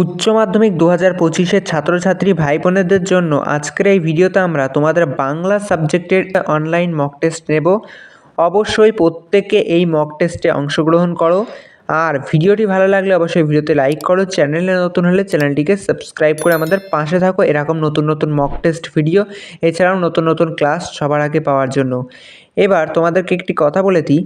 উচ্চ মাধ্যমিক দু হাজার পঁচিশের ছাত্রছাত্রী ভাই বোনেদের জন্য আজকের এই ভিডিওতে আমরা তোমাদের বাংলা সাবজেক্টের অনলাইন মক টেস্ট নেব। অবশ্যই প্রত্যেকে এই মক টেস্টে অংশগ্রহণ করো। আর ভিডিওটি ভালো লাগলে অবশ্যই ভিডিওতে লাইক করো। চ্যানেলে নতুন হলে চ্যানেলটিকে সাবস্ক্রাইব করে আমাদের পাশে থাকো। এরকম নতুন নতুন মক টেস্ট ভিডিও এছাড়াও নতুন নতুন ক্লাস সবার আগে পাওয়ার জন্য। এবার তোমাদেরকে একটি কথা বলে দিই।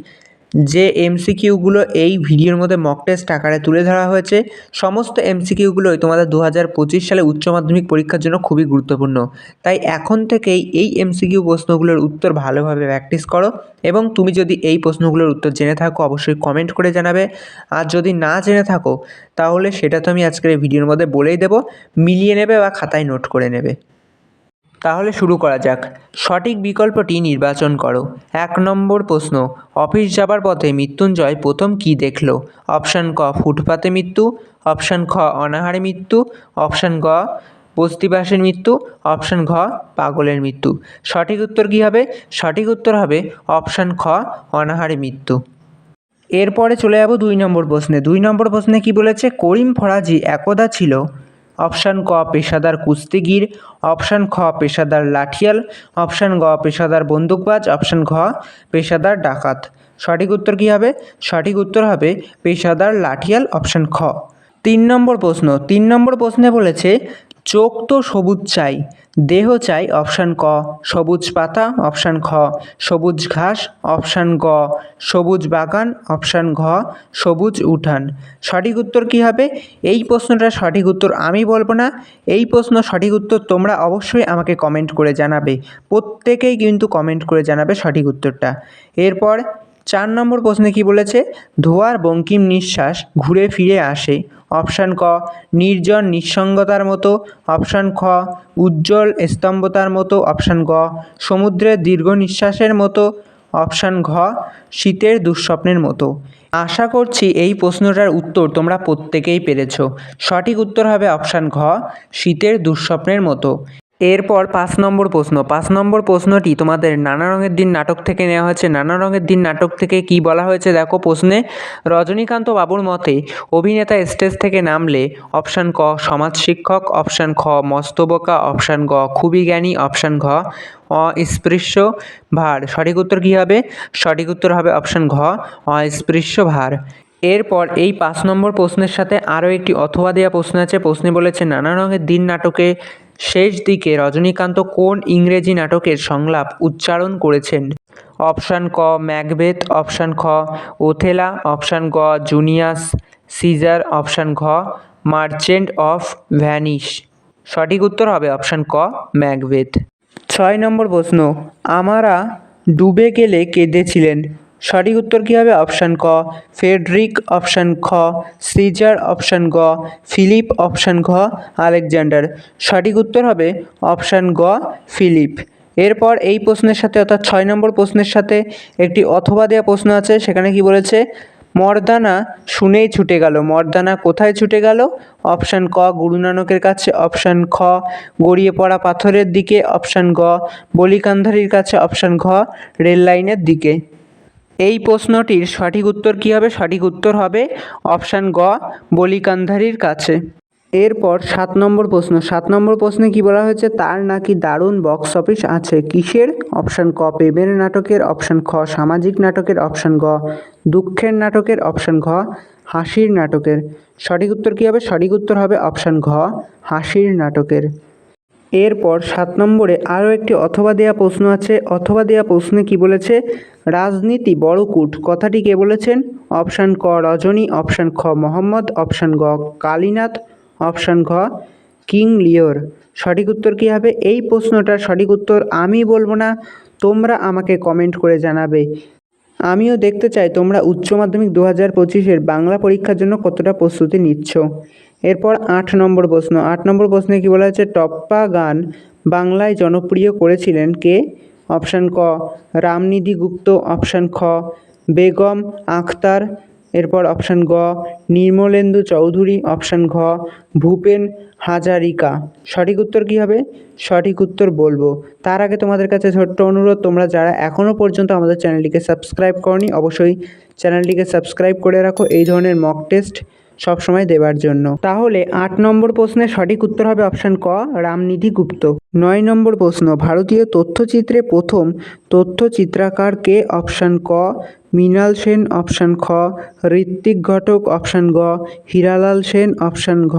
যে এমসিকিউগুলো এই ভিডিওর মধ্যে মক টেস্ট আকারে তুলে ধরা হয়েছে, সমস্ত এমসিকিউগুলোই তোমাদের দু হাজার পঁচিশ সালে উচ্চ মাধ্যমিক পরীক্ষার জন্য খুবই গুরুত্বপূর্ণ। তাই এখন থেকেই এই এমসিকিউ প্রশ্নগুলোর উত্তর ভালোভাবে প্র্যাকটিস করো এবং তুমি যদি এই প্রশ্নগুলোর উত্তর জেনে থাকো, অবশ্যই কমেন্ট করে জানাবে। আর যদি না জেনে থাকো, তাহলে সেটা তো আমি আজকের ভিডিওর মধ্যে বলেই দেবো, মিলিয়ে নেবে বা খাতায় নোট করে নেবে। তাহলে শুরু করা যাক। সঠিক বিকল্পটি নির্বাচন করো। এক নম্বর প্রশ্ন, অফিস যাবার পথে মৃত্যুঞ্জয় প্রথম কী দেখল? অপশান ক, ফুটপাতে মৃত্যু। অপশান খ, অনাহারে মৃত্যু। অপশান গ, বস্তিবাসের মৃত্যু। অপশান ঘ, পাগলের মৃত্যু। সঠিক উত্তর কী হবে? সঠিক উত্তর হবে অপশান খ, অনাহারে মৃত্যু। এরপরে চলে যাব দুই নম্বর প্রশ্নে। দুই নম্বর প্রশ্নে কি বলেছে? করিম ফরাজি একদা ছিল। অপশান ক, পেশাদার কুস্তিগির, অপশান খ, পেশাদার লাঠিয়াল, অপশান গ, পেশাদার বন্দুকবাজ, অপশান ঘ, পেশাদার ডাকাত। সঠিক উত্তর কী হবে? সঠিক উত্তর হবে পেশাদার লাঠিয়াল, অপশান খ। তিন নম্বর প্রশ্ন, তিন নম্বর প্রশ্নে বলেছে চোখ তো সবুজ চাই, দেহ চাই অপশান ক, সবুজ পাতা অপশান খ, সবুজ ঘাস অপশান গ, সবুজ বাগান অপশান ঘ, সবুজ উঠান। সঠিক উত্তর কী হবে? এই প্রশ্নটার সঠিক উত্তর আমি বলব না। এই প্রশ্ন সঠিক উত্তর তোমরা অবশ্যই আমাকে কমেন্ট করে জানাবে। প্রত্যেকেই কিন্তু কমেন্ট করে জানাবে সঠিক উত্তরটা। এরপর চার নম্বর প্রশ্নে কি বলেছে? ধোয়ার বঙ্কিম নিঃশ্বাস ঘুরে ফিরে আসে। অপশান ক, নির্জন নিঃসঙ্গতার মতো। অপশান খ, উজ্জ্বল স্তম্ভতার মতো। অপশান গ, সমুদ্রের দীর্ঘ নিঃশ্বাসের মতো। অপশান ঘ, শীতের দুঃস্বপ্নের মতো। আশা করছি এই প্রশ্নটার উত্তর তোমরা প্রত্যেকেই পেরেছ। সঠিক উত্তর হবে অপশান ঘ, শীতের দুঃস্বপ্নের মতো। এরপর পাঁচ নম্বর প্রশ্ন। পাঁচ নম্বর প্রশ্নটি তোমাদের নানা রঙের দিন নাটক থেকে নেওয়া হয়েছে। নানা রঙের দিন নাটক থেকে কি বলা হয়েছে দেখো প্রশ্নে। রজনীকান্ত বাবুর মতে অভিনেতা স্টেজ থেকে নামলে অপশান ক সমাজ শিক্ষক, অপশান খ মস্তবকা, অপশান গ খুবই জ্ঞানী, অপশান ঘ অস্পৃশ্য ভার। সঠিক উত্তর কী হবে? সঠিক উত্তর হবে অপশান ঘ অস্পৃশ্য ভার। এরপর এই পাঁচ নম্বর প্রশ্নের সাথে আরও একটি অথবা দেওয়া প্রশ্ন আছে। প্রশ্নে বলেছে, নানা রঙের দিন নাটকে শেষ দিকে রজনীকান্ত কোন ইংরেজি নাটকের সংলাপ উচ্চারণ করেছেন? অপশান ক, ম্যাকবেথ, অপশান খ, ওথেলা, অপশান গ, জুনিয়াস সিজার, অপশান ঘ, মার্চেন্ট অফ ভ্যানিস সঠিক উত্তর হবে অপশান ক, ম্যাকবেথ। ছয় নম্বর প্রশ্ন, আমারা ডুবে গেলে কেঁদেছিলেন? সঠিক উত্তর কী হবে? অপশান ক। ফেডরিক অপশান খ। সিজার, অপশান গ। ফিলিপ, অপশান ঘ। আলেকজান্ডার। সঠিক উত্তর হবে অপশান গ, ফিলিপ। এরপর এই প্রশ্নের সাথে, অর্থাৎ ছয় নম্বর প্রশ্নের সাথে একটি অথবা দেওয়া প্রশ্ন আছে, সেখানে কি বলেছে? মর্দানা শুনেই ছুটে গেল। মর্দানা কোথায় ছুটে গেল? অপশান ক গুরু নানকের কাছে। অপশান খ, গড়িয়ে পড়া পাথরের দিকে। অপশান গ, বলিকান্ধারীর কাছে। অপশান ঘ রেল লাইনের দিকে। এই প্রশ্নটির সঠিক উত্তর কী হবে? সঠিক উত্তর হবে অপশান গ, বলিকান্ধারীর কাছে। এরপর সাত নম্বর প্রশ্ন। সাত নম্বর প্রশ্নে কি বলা হয়েছে? তার নাকি দারুণ বক্স অফিস আছে? কিসের? অপশান ক, প্রেমের নাটকের। অপশান খ, সামাজিক নাটকের। অপশান গ, দুঃখের নাটকের। অপশান ঘ, হাসির নাটকের। সঠিক উত্তর কী হবে? সঠিক উত্তর হবে অপশান ঘ, হাসির নাটকের। এরপর সাত নম্বরে আরও একটি অথবা দেয়া প্রশ্ন আছে। অথবা দেয়া প্রশ্নে কি বলেছে? রাজনীতি বড় কূট। কথাটি কে বলেছেন? অপশান ক রজনী, অপশান খ মোহাম্মদ, অপশান গ কালীনাথ, অপশান ঘ কিং লিওর। সঠিক উত্তর কী হবে? এই প্রশ্নটার সঠিক উত্তর আমি বলব না, তোমরা আমাকে কমেন্ট করে জানাবে। আমিও দেখতে চাই তোমরা উচ্চ মাধ্যমিক দু হাজার পঁচিশের বাংলা পরীক্ষার জন্য কতটা প্রস্তুতি নিচ্ছ। এরপর আট নম্বর প্রশ্ন। আট নম্বর প্রশ্নে কী বলা হয়েছে? টপ্পা গান বাংলায় জনপ্রিয় করেছিলেন কে? অপশান ক, রামনিধি গুপ্ত। অপশান খ, বেগম আখতার। এরপর অপশান গ, নির্মলেন্দু চৌধুরী। অপশান ঘ, ভূপেন হাজারিকা। সঠিক উত্তর কী হবে? সঠিক উত্তর বলব। তার আগে তোমাদের কাছে ছোট্ট অনুরোধ, তোমরা যারা এখনও পর্যন্ত আমাদের চ্যানেলটিকে সাবস্ক্রাইব করনি, অবশ্যই চ্যানেলটিকে সাবস্ক্রাইব করে রাখো। এই ধরনের মক টেস্ট সবসময় দেবার জন্য। তাহলে আট নম্বর প্রশ্নের সঠিক উত্তর হবে অপশান ক, রামনিধি গুপ্ত। নয় নম্বর প্রশ্ন, ভারতীয় তথ্যচিত্রে প্রথম তথ্যচিত্রকার কে অপশান ক, মৃণাল সেন অপশান খ, ঋত্বিক ঘটক অপশান গ, হীরালাল সেন অপশান ঘ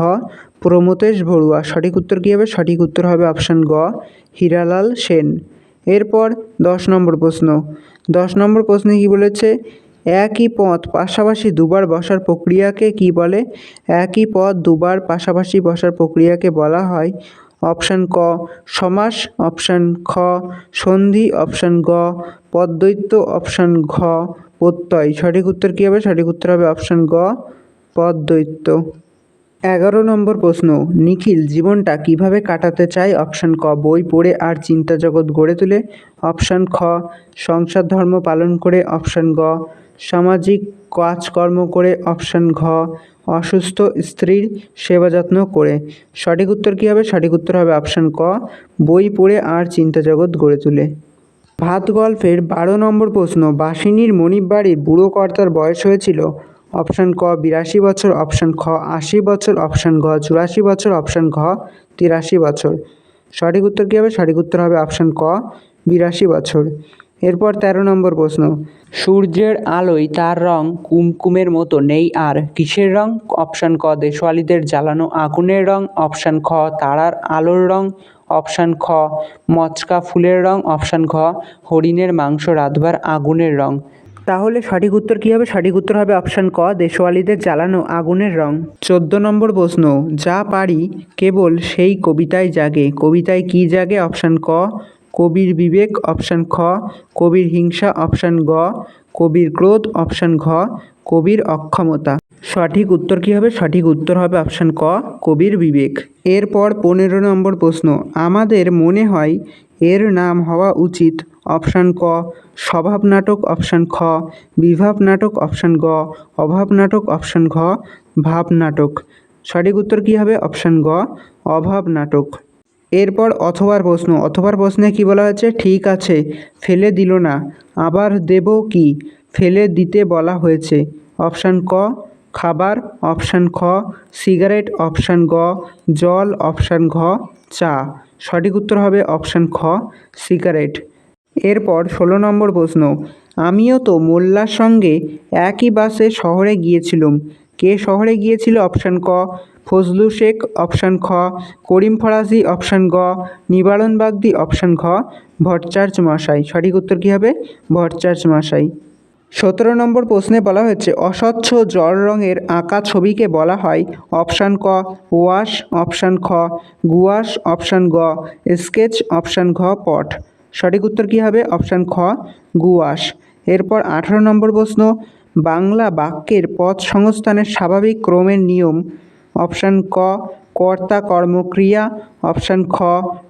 প্রমথেশ বড়ুয়া। সঠিক উত্তর কী হবে? সঠিক উত্তর হবে অপশান গ, হীরালাল সেন। এরপর দশ নম্বর প্রশ্ন, দশ নম্বর প্রশ্নে কী বলেছে? একই পথ পাশাপাশি দুবার বসার প্রক্রিয়াকে কি বলে? একই পথ দুবার পাশাপাশি বসার প্রক্রিয়াকে বলা হয় অপশান ক, সমাস, অপশান খ, সন্ধি, অপশান গ পদ্বৈত অপশান ঘ, প্রত্যয়। সঠিক উত্তর কী হবে? সঠিক উত্তর হবে অপশান গ পদ্বৈত এগারো নম্বর প্রশ্ন, নিখিল জীবনটা কীভাবে কাটাতে চায়? অপশান ক, বই পড়ে আর চিন্তা জগৎ গড়ে তুলে। অপশান খ, সংসার ধর্ম পালন করে। অপশান গ সামাজিক কাজকর্ম করে অপশান ঘ, অসুস্থ স্ত্রীর সেবা যত্ন করে। সঠিক উত্তর কী হবে? সঠিক উত্তর হবে অপশান ক, বই পড়ে আর চিন্তা জগৎ গড়ে তুলে। ভাত গল্পের বারো নম্বর প্রশ্ন, বাসিনীর মণিব বাড়ির বুড়ো কর্তার বয়স হয়েছিল? অপশান ক, বিরাশি বছর। অপশান খ, আশি বছর। অপশান ঘ, চুরাশি বছর। অপশান ঘ, তিরাশি বছর। সঠিক উত্তর কী হবে? সঠিক উত্তর হবে অপশান ক, বিরাশি বছর। এরপর তেরো নম্বর প্রশ্ন। সূর্যের আলোয় তার রং কুমকুমের মতো নেই আর কিসের রং? অপশান ক দেশওয়ালিদের জ্বালানো আগুনের রং। অপশান খ তারার আলোর রং। অপশান খ মচকা ফুলের রং। অপশান ঘ হরিণের মাংস রাঁধবার আগুনের রং। তাহলে সঠিক উত্তর কী হবে? সঠিক উত্তর হবে অপশান ক দেশওয়ালিদের জ্বালানো আগুনের রং। চোদ্দ নম্বর প্রশ্ন যা পারি কেবল সেই কবিতায় জাগে। কবিতায় কি জাগে? অপশান ক কবির বিবেক, অপশান খ, কবির হিংসা, অপশান গ, কবির ক্রোধ, অপশান ঘ, কবির অক্ষমতা। সঠিক উত্তর কী হবে? সঠিক উত্তর হবে অপশান ক, কবির বিবেক। এরপর পনেরো নম্বর প্রশ্ন। আমাদের মনে হয় এর নাম হওয়া উচিত। অপশান ক, স্বভাব নাটক, অপশান খ, বিভাব নাটক, অপশান গ, অভাব নাটক, অপশান ঘ, ভাব নাটক। সঠিক উত্তর কী হবে? অপশান গ, অভাব নাটক। এরপর অথবার প্রশ্ন। অথবার প্রশ্নে কি বলা হয়েছে? ঠিক আছে, ফেলে দিল না। আবার দেব কি? ফেলে দিতে বলা হয়েছে। অপশান ক, খাবার। অপশান খ, সিগারেট। অপশান গ, জল। অপশান ঘ, চা। সঠিক উত্তর হবে অপশান খ, সিগারেট। এরপর ষোলো নম্বর প্রশ্ন। আমিও তো মোল্লার সঙ্গে একই বাসে শহরে গিয়েছিলাম। কে শহরে গিয়েছিল? অপশান ক ফজলু শেখ, অপশান খ, করিম ফরাজি অপশান গ, নিবারণ বাগদি, অপশান ঘ, ভট্টাচার্য মশাই সঠিক উত্তর কী হবে? ভট্টাচার্য মশাই সতেরো নম্বর প্রশ্নে বলা হয়েছে, অস্বচ্ছ জল রঙের আঁকা ছবিকে বলা হয়, অপশান ক, ওয়াশ, অপশান খ, গুয়াশ, অপশান গ, স্কেচ, অপশান ঘ, পট। সঠিক উত্তর কী হবে? অপশান খ, গুয়াশ। এরপর আঠারো নম্বর প্রশ্ন, বাংলা বাক্যের পদ সংস্থানের স্বাভাবিক ক্রমের নিয়ম অপশান ক, কর্তা কর্মক্রিয়া, অপশান খ,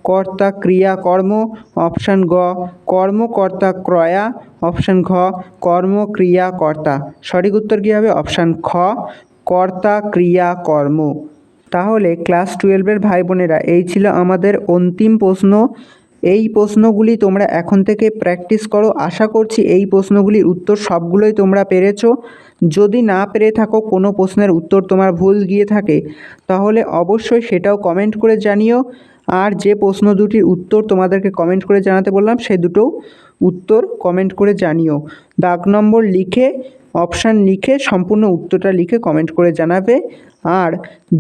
কর্তা ক্রিয়া কর্ম, অপশান গ, কর্মকর্তা ক্রয়া, অপশান ঘ কর্ম ক্রিয়া কর্তা। সঠিক উত্তর কী হবে? অপশান খ, কর্তা ক্রিয়া কর্ম। তাহলে ক্লাস টুয়েলভের ভাই বোনেরা এই ছিল আমাদের অন্তিম প্রশ্ন। এই প্রশ্নগুলি তোমরা এখন থেকে প্র্যাকটিস করো। আশা করছি এই প্রশ্নগুলির উত্তর সবগুলোই তোমরা পেরেছ। যদি না পেরে থাকো কোনো প্রশ্নের উত্তর তোমার ভুল গিয়ে থাকে, তাহলে অবশ্যই সেটাও কমেন্ট করে জানিও। আর যে প্রশ্ন দুটির উত্তর তোমাদেরকে কমেন্ট করে জানাতে বললাম, সে দুটো উত্তর কমেন্ট করে জানিও। দাগ নম্বর লিখে অপশান লিখে, সম্পূর্ণ উত্তরটা লিখে কমেন্ট করে জানাবে। আর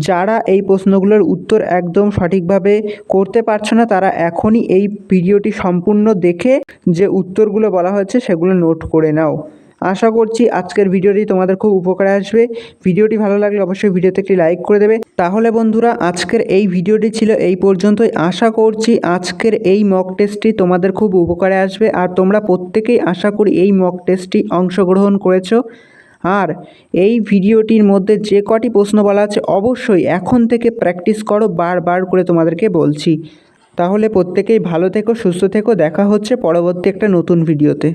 যারা এই প্রশ্নগুলোর উত্তর একদম সঠিকভাবে করতে পারছ না, তারা এখনই এই ভিডিওটি সম্পূর্ণ দেখে যে উত্তরগুলো বলা হয়েছে, সেগুলো নোট করে নাও। আশা করছি আজকের ভিডিওটি তোমাদের খুব উপকারে আসবে। ভিডিওটি ভালো লাগলে অবশ্যই ভিডিওতে একটি লাইক করে দেবে। তাহলে বন্ধুরা, আজকের এই ভিডিওটি ছিল এই পর্যন্তই। আশা করছি আজকের এই মক টেস্টটি তোমাদের খুব উপকারে আসবে। আর তোমরা প্রত্যেকেই আশা করি এই মক টেস্টটি অংশগ্রহণ করেছ। আর এই ভিডিওটির মধ্যে যে কটি প্রশ্ন বলা আছে, অবশ্যই এখন থেকে প্র্যাকটিস করো, বারবার করে তোমাদেরকে বলছি। তাহলে প্রত্যেকেই ভালো থেকো, সুস্থ থেকো। দেখা হচ্ছে পরবর্তী একটা নতুন ভিডিওতে।